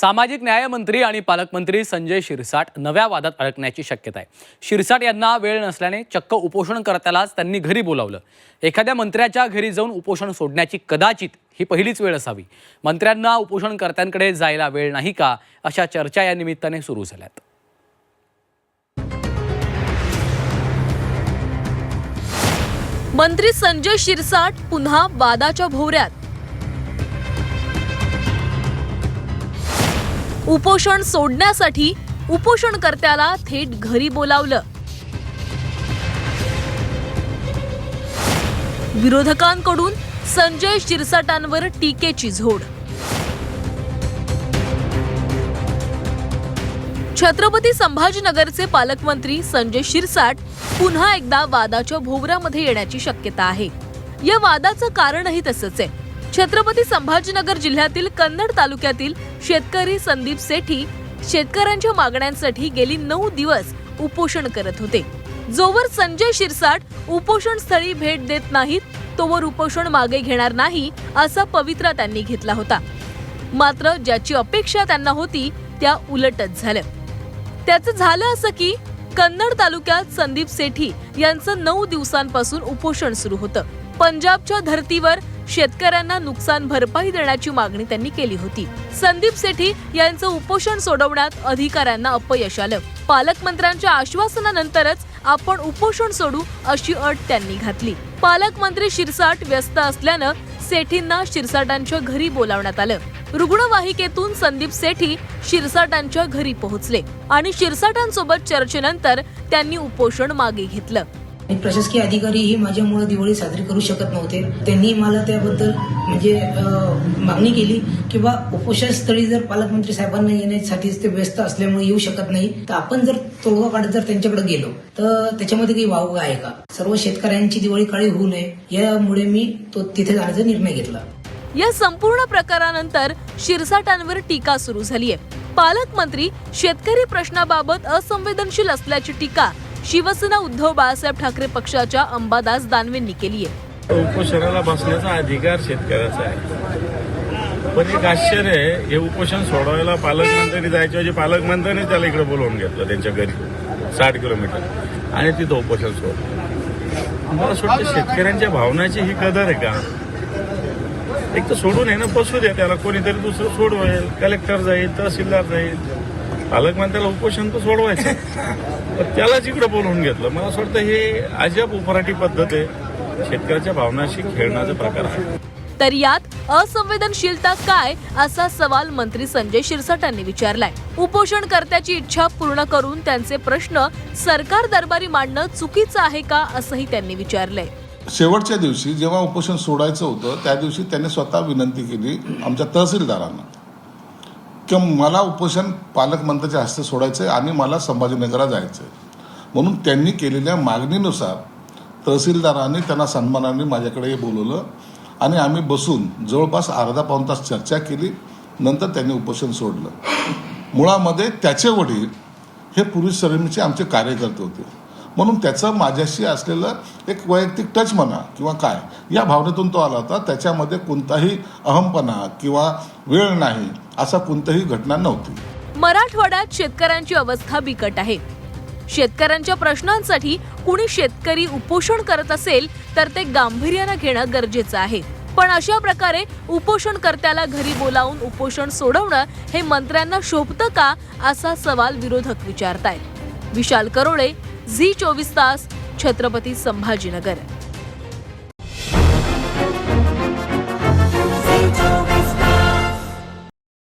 सामाजिक न्यायमंत्री आणि पालकमंत्री संजय शिरसाट नव्या वादात अडकण्याची शक्यता आहे. शिरसाट यांना वेळ नसल्याने चक्क उपोषणकर्त्यालाच त्यांनी घरी बोलावलं. एखाद्या मंत्र्याच्या घरी जाऊन उपोषण सोडण्याची कदाचित ही पहिलीच वेळ असावी. मंत्र्यांना उपोषणकर्त्यांकडे जायला वेळ नाही का अशा चर्चा या निमित्ताने सुरू झाल्यात. मंत्री संजय शिरसाट पुन्हा वादाच्या भोवऱ्यात. उपोषण सोडण्यासाठी उपोषणकर्त्याला थेट घरी बोलावलं. विरोधकांकडून संजय शिरसाटांवर टीकेची झोड. छत्रपती संभाजीनगरचे पालकमंत्री संजय शिरसाट पुन्हा एकदा वादाच्या भोवऱ्यामध्ये येण्याची शक्यता आहे. या वादाचं कारणही तसंच आहे. छत्रपती संभाजीनगर जिल्ह्यातील कन्नड तालुक्यातील शेतकरी संदीप सेठी शेतकऱ्यांच्या मागण्यांसाठी गेली नऊ दिवस उपोषण करत होते. जोवर संजय शिरसाट उपोषण स्थळी भेट देत नाहीत तोवर उपोषण मागे घेणार नाही असा पवित्रा त्यांनी घेतला होता. मात्र ज्याची अपेक्षा त्यांना होती त्या उलटच झाल्या. त्याचं झालं असं की कन्नड तालुक्यात संदीप सेठी यांचं नऊ दिवसांपासून उपोषण सुरू होतं. पंजाबच्या धर्तीवर शेतकऱ्यांना नुकसान भरपाई देण्याची मागणी त्यांनी केली होती. संदीप सेठी यांचं उपोषण सोडवण्यात अधिकाऱ्यांना अपयश आलं. पालकमंत्र्यांच्या आश्वासनानंतरच आपण उपोषण सोडू अशी अट त्यांनी घातली. पालकमंत्री शिरसाट व्यस्त असल्यानं सेठींना शिरसाटांच्या घरी बोलावण्यात आलं. रुग्णवाहिकेतून संदीप सेठी शिरसाटांच्या घरी पोहोचले आणि शिरसाटांसोबत चर्चेनंतर त्यांनी उपोषण मागे घेतलं. आणि प्रशासकीय अधिकारीही माझ्यामुळे दिवाळी साजरी करू शकत नव्हते. त्यांनी मला त्याबद्दल म्हणजे मागणी केली किंवा उपोषणस्थळी जर पालकमंत्री साहेबांना येण्यासाठी ते व्यस्त असल्यामुळे येऊ शकत नाही तर आपण जर तोडगा काढत जर त्यांच्याकडे गेलो तर त्याच्यामध्ये काही वाव आहे का? सर्व शेतकऱ्यांची दिवाळी काळी होऊ नये यामुळे मी तो तिथे जाण्याचा निर्णय घेतला. या संपूर्ण प्रकारानंतर शिरसाटांवर टीका सुरू झालीय. पालकमंत्री शेतकरी प्रश्नाबाबत असंवेदनशील असल्याची टीका शिवसेना उद्धव बाळासाहेब ठाकरे पक्षाच्या अंबादास दानवेंनी केली आहे उपोषणाला बसण्याचा अधिकार शेतकऱ्याचा आहे. पण एक आश्चर्य आहे हे उपोषण सोडवायला पालकमंत्र्यांनी जायचे म्हणजे पालकमंत्र्यांनी त्याला इकडे बोलवून घेतलं त्यांच्या घरी साठ किलोमीटर. आणि तिथं उपोषण सोडलं. मला सोडतं शेतकऱ्यांच्या भावनाची ही कदर आहे का? एक तर सोडून आहे ना बसू द्या त्याला. कोणीतरी दुसरं सोडवेल कलेक्टर जाईल तहसीलदार जाईल. पालकमंत्र्याला उपोषण तर सोडवायचं. पण त्यालाच इकडे बोलवून घेतलं. मला असं वाटतं हे अजब उपराठी पद्धत आहे. शेतकऱ्याच्या भावनाशी खेळण्याचा प्रकार आहे. तर यात असंवेदनशीलता काय असा सवाल मंत्री संजय शिरसाटांनी विचारलाय. उपोषणकर्त्याची इच्छा पूर्ण करून त्यांचे प्रश्न सरकार दरबारी मांडणं चुकीचं आहे का असंही त्यांनी विचारलंय. शेवटच्या दिवशी जेव्हा उपोषण सोडायचं होतं त्या दिवशी त्यांनी स्वतः विनंती केली आमच्या तहसीलदारांना. की मला उपोषण पालकमंत्र्याच्या हस्ते सोडायचं आहे आणि मला संभाजीनगरला जायचं आहे म्हणून त्यांनी केलेल्या मागणीनुसार तहसीलदारांनी त्यांना सन्मानाने माझ्याकडे बोलवलं आणि आम्ही बसून जवळपास अर्धा पाऊण तास चर्चा केली. नंतर त्यांनी उपोषण सोडलं. मुळामध्ये त्याचे वडील हे पूर्वी सरेमीचे आमचे कार्यकर्ते होते. म्हणून त्याचं माझ्याशी असलेलं एक वैयक्तिक टच म्हणा किंवा काय या भावनेतून तो आला होता. त्याच्यामध्ये कोणताही अहमपणा किंवा वेळ नाही. असा कोणताही घटना नव्हती. मराठवाड्यात शेतकऱ्यांची अवस्था बिकट आहे. शेतकऱ्यांच्या प्रश्नांसाठी कुणी शेतकरी उपोषण करत असेल तर ते गांभीर्यानं घेणं गरजेचं आहे. पण अशा प्रकारे उपोषणकर्त्याला घरी बोलावून उपोषण सोडवणं हे मंत्र्यांना शोभतं का असा सवाल विरोधक विचारतायत. विशाल करोळे झी चोवीस तास छत्रपती संभाजीनगर.